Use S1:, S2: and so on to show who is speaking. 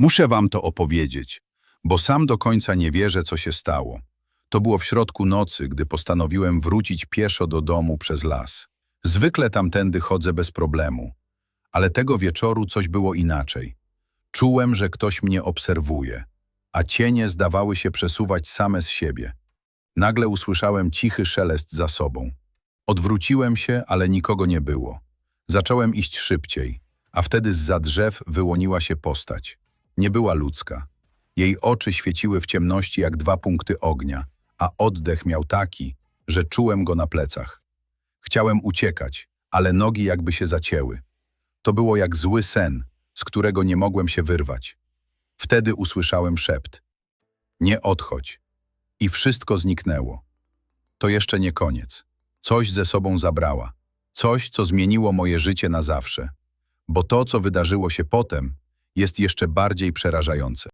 S1: Muszę wam to opowiedzieć, bo sam do końca nie wierzę, co się stało. To było w środku nocy, gdy postanowiłem wrócić pieszo do domu przez las. Zwykle tamtędy chodzę bez problemu, ale tego wieczoru coś było inaczej. Czułem, że ktoś mnie obserwuje, a cienie zdawały się przesuwać same z siebie. Nagle usłyszałem cichy szelest za sobą. Odwróciłem się, ale nikogo nie było. Zacząłem iść szybciej, a wtedy zza drzew wyłoniła się postać. Nie była ludzka. Jej oczy świeciły w ciemności jak dwa punkty ognia, a oddech miał taki, że czułem go na plecach. Chciałem uciekać, ale nogi jakby się zacięły. To było jak zły sen, z którego nie mogłem się wyrwać. Wtedy usłyszałem szept. Nie odchodź. I wszystko zniknęło. To jeszcze nie koniec. Coś ze sobą zabrała. Coś, co zmieniło moje życie na zawsze. Bo to, co wydarzyło się potem, jest jeszcze bardziej przerażające.